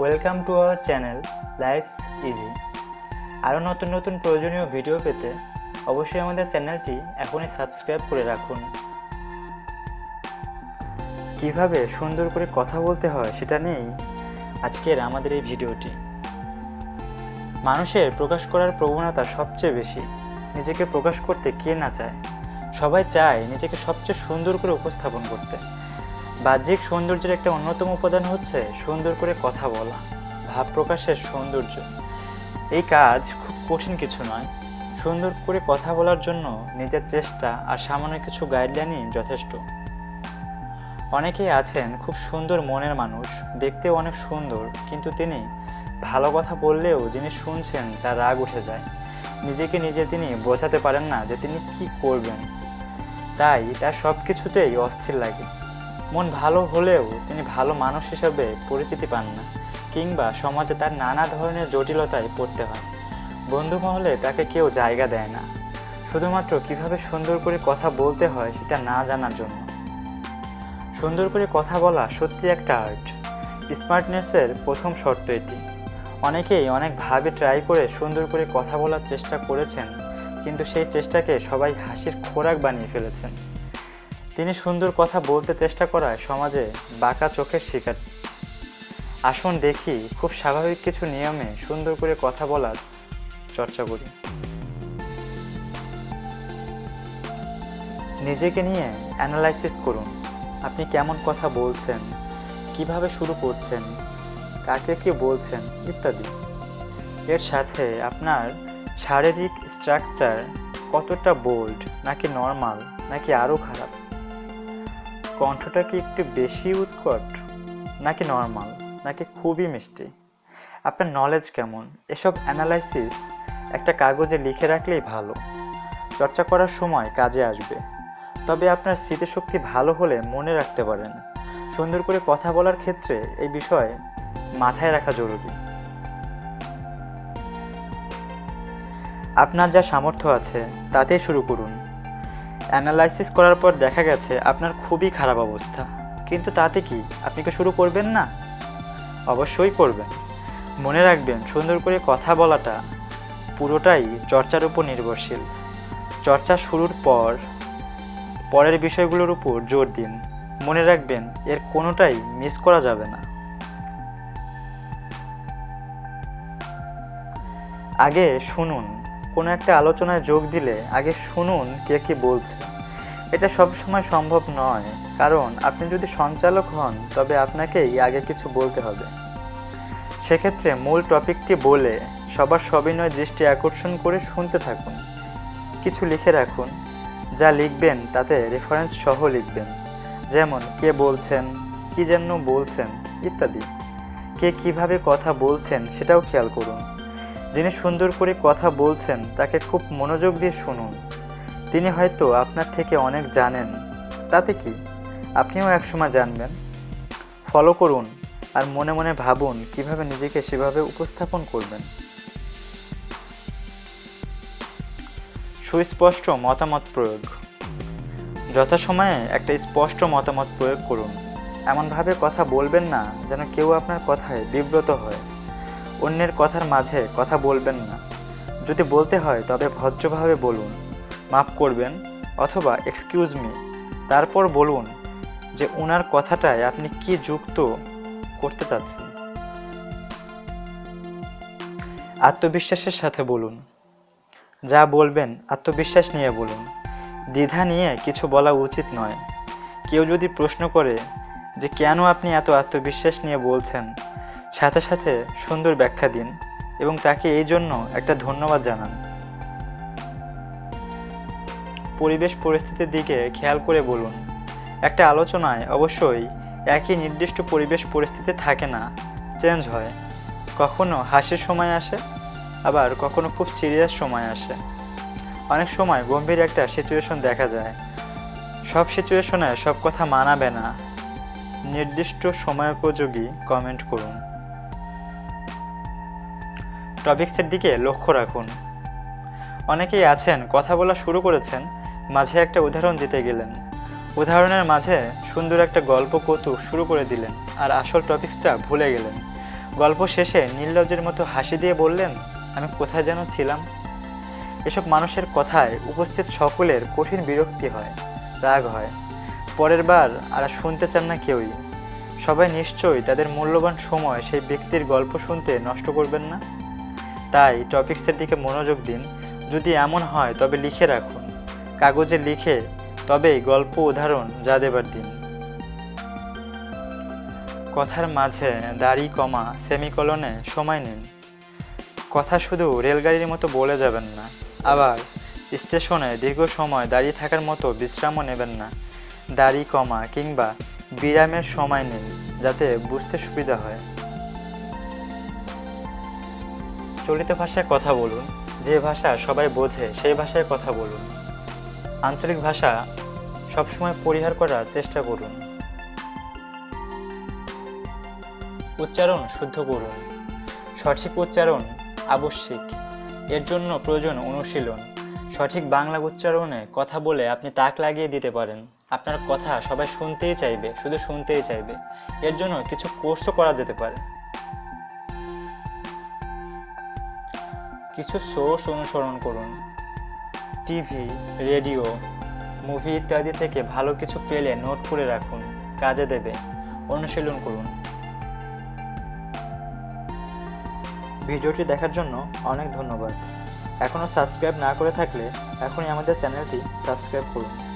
Welcome to our channel life's easy আরও নতুন নতুন প্রয়োজনীয় ভিডিও পেতে অবশ্যই আমাদের চ্যানেলটি এখনই সাবস্ক্রাইব করে রাখুন। কীভাবে সুন্দর করে কথা বলতে হয় সেটা নিয়েই আজকের আমাদের এই ভিডিওটি মানুষের প্রকাশ করার প্রবণতা সবচেয়ে বেশি, নিজেকে প্রকাশ করতে কে না চায়, সবাই চায় নিজেকে সবচেয়ে সুন্দর করে উপস্থাপন করতে। বাহ্যিক সৌন্দর্যের একটা অন্যতম উপাদান হচ্ছে সুন্দর করে কথা বলা, ভাব প্রকাশের সৌন্দর্য। এই কাজ খুব কঠিন কিছু নয়। সুন্দর করে কথা বলার জন্য নিজের চেষ্টা আর সামান্য কিছু গাইডলাইনই যথেষ্ট। অনেকেই আছেন খুব সুন্দর মনের মানুষ, দেখতেও অনেক সুন্দর, কিন্তু তিনি ভালো কথা বললেও যিনি শুনছেন তার রাগ উঠে যায়। নিজেকে নিজে তিনি বোঝাতে পারেন না যে তিনি কি করবেন। তাই তার সব কিছুতেই অস্থির লাগে। মন ভালো হলেও তিনি ভালো মানুষ হিসাবে পরিচিতি পান না, কিংবা সমাজে তার নানা ধরনের জটিলতায় পড়তে হয়। বন্ধু মহলে তাকে কেউ জায়গা দেয় না। শুধুমাত্র কীভাবে সুন্দর করে কথা বলতে হয় সেটা না জানার জন্য। সুন্দর করে কথা বলা সত্যি একটা আর্ট। স্মার্টনেসের প্রথম শর্ত এটি। অনেকেই অনেকভাবে ট্রাই করে সুন্দর করে কথা বলার চেষ্টা করেছেন, কিন্তু সেই চেষ্টাকে সবাই হাসির খোরাক বানিয়ে ফেলেছেন। তিনি সুন্দর কথা বলতে চেষ্টা করায় সমাজে বাঁকা চোখের শিকার। আসুন দেখি, খুব স্বাভাবিক কিছু নিয়মে সুন্দর করে কথা বলার চর্চা করি। নিজেকে নিয়ে অ্যানালাইসিস করুন, আপনি কেমন কথা বলছেন, কীভাবে শুরু করছেন, কাকে কি বলছেন, ইত্যাদি। এর সাথে আপনার শারীরিক স্ট্রাকচার কতটা বোল্ড নাকি নর্মাল নাকি আরও খারাপ? কণ্ঠটা কি একটু বেশি উৎকট, নাকি নর্মাল নাকি খুবই মিষ্টি? আপনার নলেজ কেমন? এসব অ্যানালাইসিস একটা কাগজে লিখে রাখলেই ভালো। চর্চা করার সময় কাজে আসবে। তবে আপনার স্মৃতিশক্তি ভালো হলে মনে রাখতে পারেন। সুন্দর করে কথা বলার ক্ষেত্রে এই বিষয় মাথায় রাখা জরুরি। আপনার যা সামর্থ্য আছে, তাতেই শুরু করুন। অ্যানালাইসিস করার পর দেখা গেছে আপনার খুবই খারাপ অবস্থা। কিন্তু তাতে কি? আপনি কি শুরু করবেন না? অবশ্যই করবেন। মনে রাখবেন, সুন্দর করে কথা বলাটা পুরোটাই চর্চার উপর নির্ভরশীল। চর্চা শুরুর পর, পরের বিষয়গুলোর উপর জোর দিন। মনে রাখবেন, এর কোনোটাই মিস করা যাবে না। আগে শুনুন। কোনো একটা আলোচনায় যোগ দিলে আগে শুনুন কে কী বলছে। এটা সবসময় সম্ভব নয়, কারণ আপনি যদি সঞ্চালক হন, তবে আপনাকেই আগে কিছু বলতে হবে। সেক্ষেত্রে মূল টপিকটি বলে সবার সবিনয় দৃষ্টি আকর্ষণ করে শুনতে থাকুন। কিছু লিখে রাখুন, যা লিখবেন তাতে রেফারেন্স সহ লিখবেন। যেমন, কে বলছেন, কি যেন বলছেন ইত্যাদি। কে কীভাবে কথা বলছেন সেটাও খেয়াল করুন। যিনি সুন্দর করে কথা বলছেন, তাকে খুব মনোযোগ দিয়ে শুনুন। তিনি হয়তো আপনার থেকে অনেক জানেন। তাতে কি? আপনিও একসময় জানবেন। ফলো করুন আর মনে মনে ভাবুন কীভাবে নিজেকে সেভাবে উপস্থাপন করবেন। সুস্পষ্ট মতামত প্রয়োগ। যথাসময়ে একটা স্পষ্ট মতামত প্রয়োগ করুন। এমনভাবে কথা বলবেন না যেন কেউ আপনার কথায় বিব্রত হয়। অন্যের কথার মাঝে কথা বলবেন না। যদি বলতে হয়, তবে ভদ্রভাবে বলুন, মাফ করবেন অথবা এক্সকিউজ মি তারপর বলুন যে ওনার কথাটায় আপনি কি যুক্ত করতে চাচ্ছেন? আত্মবিশ্বাসের সাথে বলুন, যা বলবেন, আত্মবিশ্বাস নিয়ে বলুন। দ্বিধা নিয়ে কিছু বলা উচিত নয়। কেউ যদি প্রশ্ন করে যে, কেন আপনি এত আত্মবিশ্বাস নিয়ে বলছেন? সাথে সাথে সুন্দর ব্যাখ্যা দিন এবং তাকে এই জন্য একটা ধন্যবাদ জানান। পরিবেশ পরিস্থিতির দিকে খেয়াল করে বলুন। একটা আলোচনায় অবশ্যই একই নির্দিষ্ট পরিবেশ পরিস্থিতি থাকে না, চেঞ্জ হয়। কখনো হাসির সময় আসে, আবার কখনো খুব সিরিয়াস সময় আসে। অনেক সময় গম্ভীর একটা সিচুয়েশন দেখা যায়। সব সিচুয়েশনে সব কথা মানাবে না। নির্দিষ্ট সময়োপযোগী কমেন্ট করুন। টপিক্সের দিকে লক্ষ্য রাখুন। অনেকেই আছেন, কথা বলা শুরু করেছেন, মাঝে একটা উদাহরণ দিতে গেলেন। উদাহরণের মাঝে সুন্দর একটা গল্প কৌতুক শুরু করে দিলেন আর আসল টপিক্সটা ভুলে গেলেন। গল্প শেষে নির্লজ্জের মতো হাসি দিয়ে বললেন, আমি কোথায় যেন ছিলাম? এসব মানুষের কথায় উপস্থিত সকলের কঠিন বিরক্তি হয়, রাগ হয়। পরের বার আর শুনতে চান না কেউই। সবাই নিশ্চয়ই তাদের মূল্যবান সময় সেই ব্যক্তির গল্প শুনতে নষ্ট করবেন না। তাই টপিক্সের দিকে মনোযোগ দিন। যদি এমন হয়, তবে লিখে রাখুন। কাগজে লিখে তবেই গল্প উদাহরণ যা দেবার দিন। কথার মাঝে দাড়ি কমা সেমিকলনে সময় নিন। কথা শুধু রেলগাড়ির মতো বলে যাবেন না, আবার স্টেশনে দীর্ঘ সময় দাঁড়িয়ে থাকার মতো বিশ্রামও নেবেন না। দাড়ি কমা কিংবা বিরামের সময় নিন, যাতে বুঝতে সুবিধা হয়। চলিত ভাষায় কথা বলুন, যে ভাষা সবাই বোঝে সেই ভাষায় কথা বলুন। আঞ্চলিক ভাষা সবসময় পরিহার করার চেষ্টা করুন। উচ্চারণ শুদ্ধ করুন। সঠিক উচ্চারণ আবশ্যিক। এর জন্য প্রয়োজন অনুশীলন। সঠিক বাংলা উচ্চারণে কথা বলে আপনি তাক লাগিয়ে দিতে পারেন। আপনার কথা সবাই শুনতেই চাইবে, শুধু শুনতেই চাইবে। এর জন্য কিছু কোর্সও করা যেতে পারে। কিছু সোর্স অনুসরণ করুন। টিভি, রেডিও, মুভি ইত্যাদি থেকে ভালো কিছু পেলে নোট করে রাখুন, কাজে দেবে। অনুশীলন করুন। ভিডিওটি দেখার জন্য অনেক ধন্যবাদ। এখনও সাবস্ক্রাইব না করে থাকলে এখনই আমাদের চ্যানেলটি সাবস্ক্রাইব করুন।